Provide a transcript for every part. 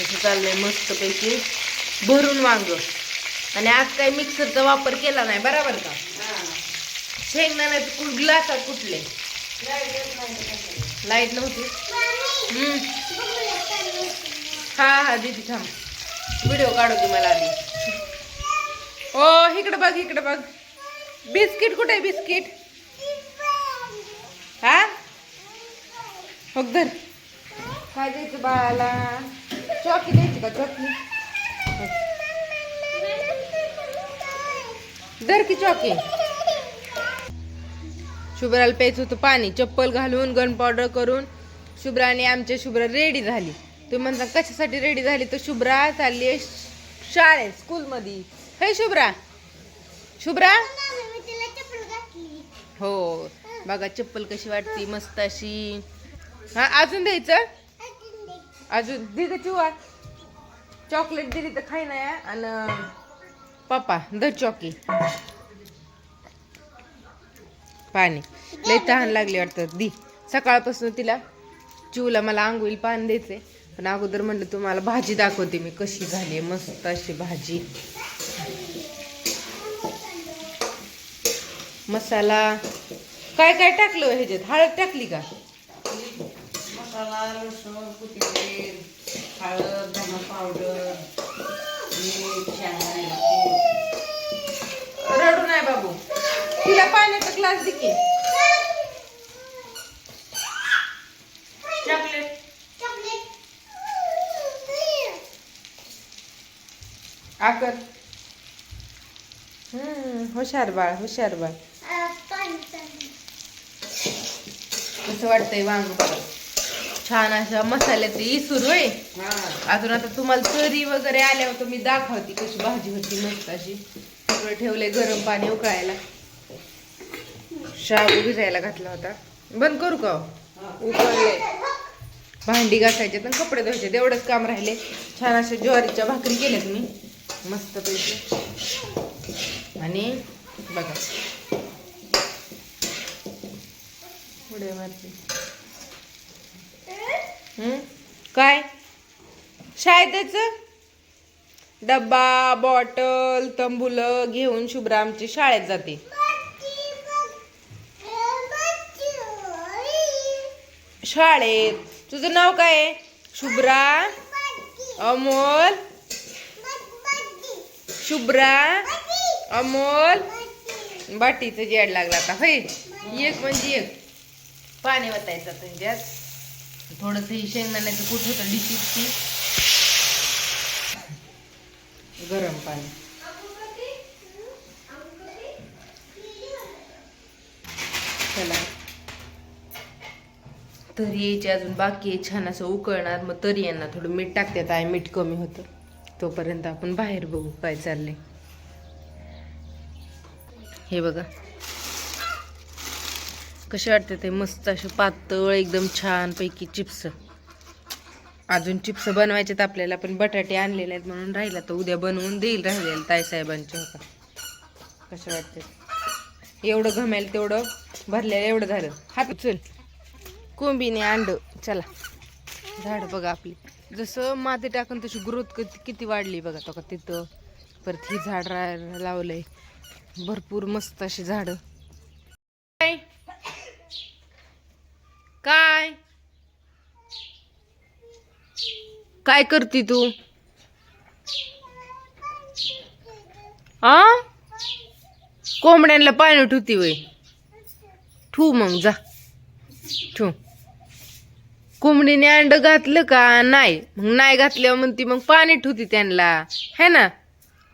तसं चाललंय मस्तपैकी. भरून वांग. आणि आज काही मिक्सरचा वापर केला नाही बरोबर का? शेंगदाण्याचे कुठला का कुठले? लाइट नव्हती? हा हा दीदी थांब. व्हिडिओ काढू दे मला आधी. ओ इकडे बघ इकडे बघ. बिस्किट कुठे आहे बिस्किट हा? मग धर. काय द्यायचं बाळाला. चॉकी द्यायची का चॉकी दर की चॉकी शुभ्राला प्यायचं होतं पाणी. चप्पल घालून गन पावडर करून शुभ्राने आमच्या शुभ्रा रेडी झाली. तुम्ही म्हणता कशासाठी रेडी झाली? तर शुभ्रा चालली आहे शाळेत स्कूलमध्ये हे शुभ्रा. शुभ्रा? हो. बघा चप्पल कशी वाटते मस्त अशी. हा अजून द्यायचं? अजून दिदी चिवा चॉकलेट दिली तर खाई नाही आणि पप्पा द चॉकी. पाणी. लई तहान लागली वाटतं. दी सकाळपासून तिला चिवला मला आंघोळी पाणी द्यायचे पण अगोदर म्हणलं तुम्हाला भाजी दाखवते मी कशी झाली आहे मस्त अशी भाजी. मसाला काय काय टाकलं ह्याच्यात? हळद टाकली का? मसाला हळद धना पावडर मीठ रडू नाही बाबू. तिला पाण्याचा ग्लास दे की. चॉकलेट आकर. हम्म हुशार बाळ हुशार बाळ. कसं वाटतंय वांग बघा छान अशा मसाल्याचे इसूर होय. हा. अजून आता तुम्हाला तरी वगैरे आल्यावर मी दाखवते कशी भाजी होती मस्त अशी. सगळं ठेवलंय गरम पाणी उकळायला. शाबू भिजायला घातला होता. बंद करू का हो? उकळले. भांडी घासायचे आणि कपडे धुवायचे एवढंच काम राहिले. छान अशा ज्वारीच्या भाकरी केल्यात मी मस्त पैकी. आणि बघा. पुढे मारते? काय? शाळेतच? डब्बा बॉटल तंबुलं घेऊन शुभ्रा आमची शाळेत जाते. शाळेत? तुझं नाव काय आहे? शुभ्रा? अमोल? शुभ्रा? अमोल? बाटीचं जेड लागला आता होय? एक म्हणजे एक. पाणी वतायचं त्याच्यात. थोडंसं ही शेंगदाण्याचं कूट होतं डिशीची गरम पाणी. चला. तरी यायची अजून बाकी आहे छान असं उकळणार मग तरी यांना थोडं मीठ टाकतात आहे मीठ कमी होतं. तोपर्यंत आपण बाहेर बघू काय चाललंय. हे बघा. कसे वाटते ते? मस्त असे पातळ एकदम छान पैकी चिप्स. अजून चिप्स बनवायचे आहेत आपल्याला पण बटाटे आणलेले आहेत म्हणून राहिला तर उद्या बनवून देईल राहिलेलं ताईसाहेबांच्या होता कसे वाटते? एवढं घमेल तेवढं भरलेलं एवढं झालं. हात चल कोंबीने अंड. चला. झाड बघा आपली. जसं माती टाकून तशी ग्रोथ किती किती वाढली बघा तो का तिथं. परत ही झाड रा- लावलंय. भरपूर मस्त अशी झाडं. काय? काय करती तू? आ? कोंबड्यांना पाणी ठेवती वय ठू मग जा. ठू कोंबडीने अंड घातलं का? नाही. मग नाही घातल्यावर म्हणती मग पाणी ठेवती त्यांना. है ना?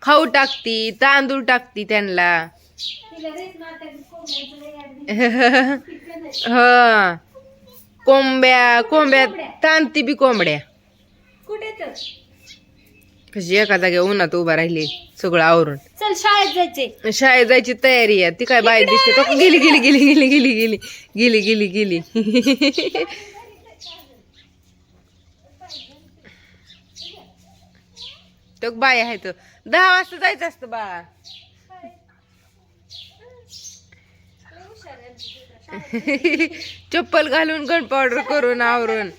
खाऊ टाकती तांदूळ टाकती त्यांना. हा. कोंब्या कोंब्या तांती बी कोंबड्या. कशी एका जागे उन्हात उभा राहिली सगळं आवरून. चल शाळेत जायचे. शाळेत जायची तयारी आहे. ती काय बाहेर दिसते. तो गेली गेली गेली गेली गेली गेली गेली गेली गेली. तो बाय आहे तो. दहा वाजता जायचं असतं बाळा. चप्पल घालून गण पावडर करून आवरून.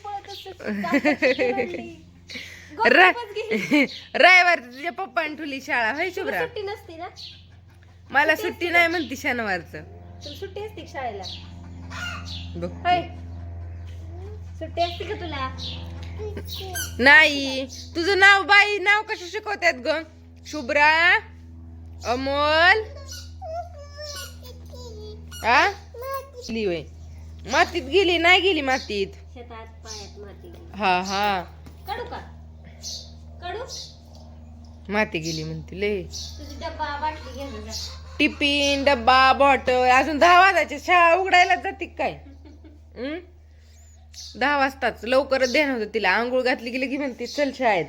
रविवार तुझ्या पप्पाने ठुली शाळा होय शुभ्रा? सुट्टी नसते ना? मला सुट्टी नाही म्हणती शनिवारचं. तुला सुट्टी असते का शाळेला? बघ. होय. सुट्टी असते का तुला? नाही. तुझं नाव बाई नाव कसं शिकवतात ग? शुभ्रा अमोल आ? होय. मातीत गेली नाही गेली मातीत. शेतात पायात माती गेली. हा हा. काढू का? काढू माती गेली म्हणते लय. तुझी डब्बा बाटली घे ना जा. टिफिन डब्बा बॉटल अजून दहा वाजायचे. शाळा उघडायला जाते काय? हं? दहा वाजताच. लवकरच ध्यान होतं तिला. आंघोळ घातली गेली की म्हणते चल शाळेत.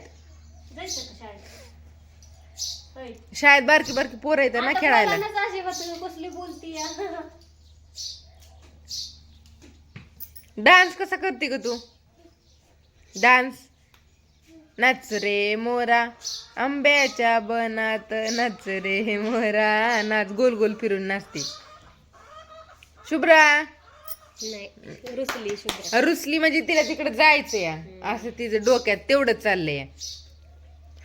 जायचं का शाळेत? होय. शाळेत बारकी बारकी पोरं येतात ना आता खेळायला. तुम्ही कसली बोलती या. डान्स कसा करते ग तू? डान्स. नाच रे मोरा आंब्याच्या बनात नाच रे मोरा. नाच गोल गोल फिरून नाचते. शुभ्रा. नाही रुसली शुभ्रा. रुसली म्हणजे तिला तिकडे जायचं या असं तिचं डोक्यात तेवढं चाललंय.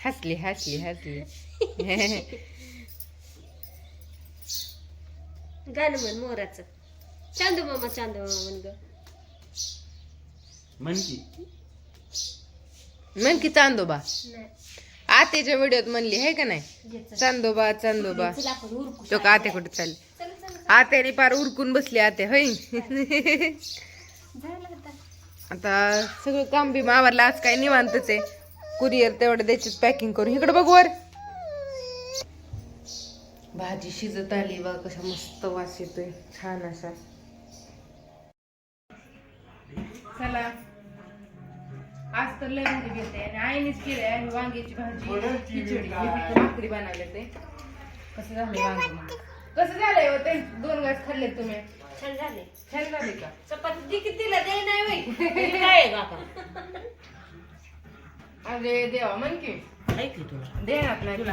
हसली हसली हसली. गाणं म्हण मोराचं. चांदू मामा चांदू मामा म्हण ग. म्हण की म्हण की चांदोबा. नाही. आत्याच्या व्हिडिओत म्हणली आहे का नाही. चांदोबा चांदोबा. तो का आत्या कुठे चालली? चल चल आत्याने पार उरकून बसली आत्या होय. झालं आता. आता सगळं काम बी आवरलं आज काय निवांतच आहे. कुरिअर तेवढं द्यायची पॅकिंग करून. इकडे बघ वर. भाजी शिजत आली बा कशा मस्त वास येतोय. छान असा. चला. आज तर लय भारी घेते. आणि आईनेच केलंय आणि वांग्याची भाजी खिचडी. भाकरी बनवले ते कसं वांग कसं झालंय हो ते? दोन घास खाल्ले तुम्ही. छान झाले. छान झाले का? चपाती दे की तिला दे नाही होय काय आहे अरे देवा म्हण की. ऐक की तुला? दे ना आपल्या तुला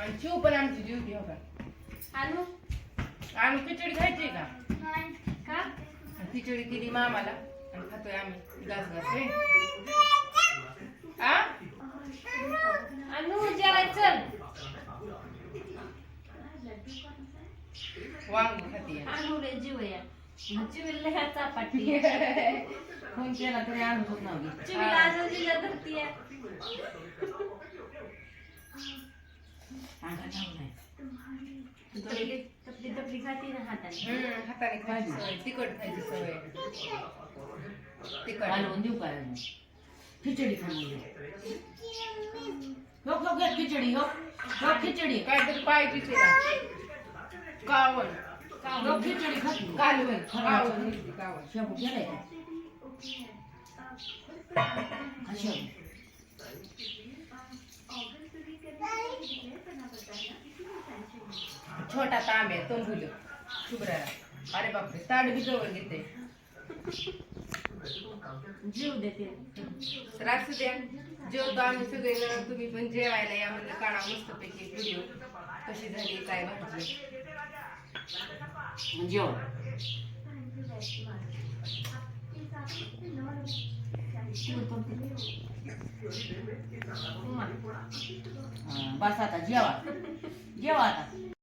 आणि शिव पण आमची जीव घ्या का? आणू? आणि खिचडी खायची का? खिचडी दिली मामाला. आणि खातोय आम्ही. घास घास चल. वांग खाते. रे जीवला ह्या चापाटी फोन केला तरी आणत नव्हती जीवला आजोजीला धरती सांगा जाऊ नाही तपली तपली खाती ना हाताने हाताने खायची सवय तिखट खायची सवय तिखट हलवून देऊ का खिचडी खाऊन हो हो खिचडी हो हो खिचडी काहीतरी पाय तिला कावण हो खिचडी खाती कालवण कावण कावण शेपू का शेपू. छोटा तांबे तंबुल शुभ्राला. अरे बापरे ताड बी जवळ घेते. जीव देते. तर असू द्या जेवतो आम्ही सगळे जण तुम्ही पण जेवायला या म्हणलं काढा मस्त पैकी व्हिडिओ कशी झाली काय भाजी? मग जेवण हा, बस आता जेवा. जेवा आता.